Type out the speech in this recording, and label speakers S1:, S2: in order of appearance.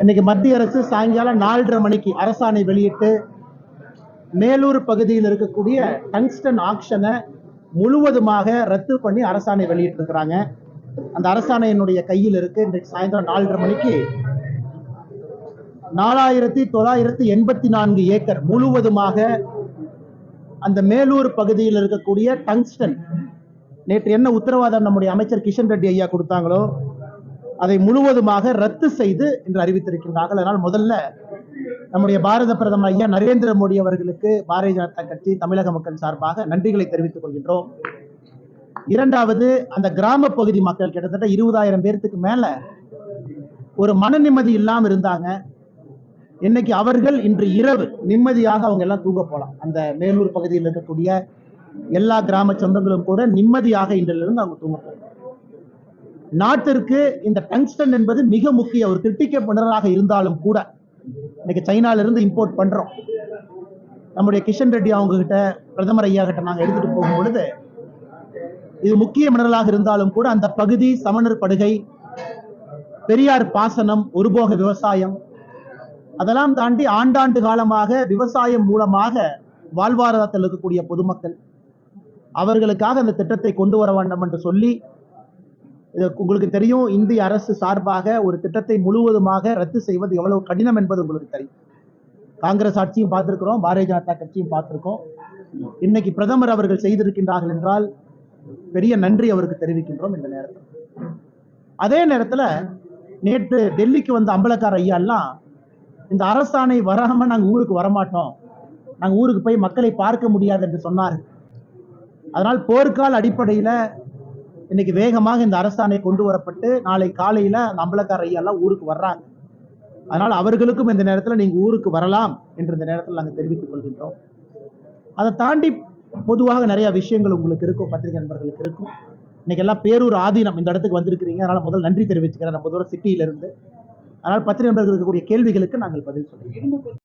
S1: இன்னைக்கு மத்திய அரசு சாயங்காலம் நாலரை மணிக்கு அரசாணை வெளியிட்டு மேலூர் பகுதியில் இருக்கக்கூடிய டங்ஸ்டன் ஆக்ஷனை முழுவதுமாக ரத்து பண்ணி அரசாணை வெளியிட்டிருக்கிறாங்க. அந்த அரசாணை என்னுடைய கையில் இருக்கு. இன்றைக்கு சாயந்தரம் நாலரை மணிக்கு நாலாயிரத்தி தொள்ளாயிரத்தி எண்பத்தி நான்கு ஏக்கர் முழுவதுமாக அந்த மேலூர் பகுதியில் இருக்கக்கூடிய டங்ஸ்டன். நேற்று என்ன உத்தரவாதம் நம்முடைய அமைச்சர் கிஷன் ரெட்டி ஐயா கொடுத்தாங்களோ? அதை முழுவதுமாக ரத்து செய்து என்று அறிவித்திருக்கின்றார்கள் அதனால் முதல்ல நம்முடைய பாரத பிரதமர் ஐயா நரேந்திர மோடி அவர்களுக்கு பாரதிய ஜனதா கட்சி தமிழக மக்கள் சார்பாக நன்றிகளை தெரிவித்துக் கொள்கின்றோம். இரண்டாவது அந்த கிராம பகுதி மக்கள் கிட்டத்தட்ட இருபதாயிரம் பேர்த்துக்கு மேல ஒரு மன நிம்மதி இல்லாம இருந்தாங்க. இன்னைக்கு அவர்கள் இன்று இரவு நிம்மதியாக அவங்க எல்லாம் தூங்க போலாம். அந்த மேலூர் பகுதியில் இருக்கக்கூடிய எல்லா கிராம சொந்தங்களும் கூட நிம்மதியாக இன்றிலிருந்து அவங்க தூங்க போகலாம் நாட்டிற்கு இந்த டங்ஸ்டன் என்பது மிக முக்கிய ஒரு கிரிட்டிக்கல் மினரலாக இருந்தாலும் கூட இன்னைக்கு சைனால இருந்து இம்போர்ட் பண்றோம். நம்முடைய கிஷன் ரெட்டி அவங்க கிட்ட பிரதமர் ஐயா கிட்ட நாங்க எடுத்துட்டு போகும் பொழுது இது முக்கிய மினரலாக இருந்தாலும் கூட அந்த பகுதி சமணர் படுகை பெரியார் பாசனம் ஒருபோக விவசாயம் அதெல்லாம் தாண்டி ஆண்டாண்டு காலமாக விவசாயம் மூலமாக வாழ்வாதாரத்தில் இருக்கக்கூடிய பொதுமக்கள் அவர்களுக்காக அந்த திட்டத்தை கொண்டு வர வேண்டும் என்று சொல்லி உங்களுக்கு தெரியும் இந்திய அரசு சார்பாக ஒரு திட்டத்தை முழுவதுமாக ரத்து செய்வது எவ்வளவு கடினம் என்பது உங்களுக்கு தெரியும். காங்கிரஸ் ஆட்சியும் பார்த்திருக்கிறோம் பாரதிய ஜனதா கட்சியும் பார்த்திருக்கோம். இன்னைக்கு பிரதமர் அவர்கள் செய்திருக்கின்றார்கள் என்றால் பெரிய நன்றி அவருக்கு தெரிவிக்கின்றோம் இந்த நேரத்தில். அதே நேரத்தில் நேற்று டெல்லிக்கு வந்த அம்பலக்கார ஐயா எல்லாம் இந்த அரசாணை வராமல் நாங்கள் ஊருக்கு வரமாட்டோம். நாங்கள் ஊருக்கு போய் மக்களை பார்க்க முடியாது என்று சொன்னார் அதனால் போர்க்கால அடிப்படையில் இன்னைக்கு வேகமாக இந்த அரசாணை கொண்டு வரப்பட்டு நாளை காலையில அந்த அம்பலக்கார ஐயெல்லாம் ஊருக்கு வர்றாங்க. அதனால் அவர்களுக்கும் இந்த நேரத்தில் நீங்க ஊருக்கு வரலாம் என்று இந்த நேரத்தில் நாங்கள் தெரிவித்துக் கொள்கின்றோம். அதை தாண்டி பொதுவாக நிறைய விஷயங்கள் உங்களுக்கு இருக்கும் பத்திரிகை நண்பர்களுக்கு இருக்கும். இன்னைக்கு எல்லாம் பேரூர் ஆதீனம் இந்த இடத்துக்கு வந்திருக்கிறீங்க. அதனால முதல் நன்றி தெரிவிச்சுக்கிறேன். நம்ம தூரம் சிட்டியிலிருந்து. அதனால் பத்திரிகை நண்பர்களுக்கு இருக்கக்கூடிய கேள்விகளுக்கு நாங்கள் பதில் சொல்லுவோம்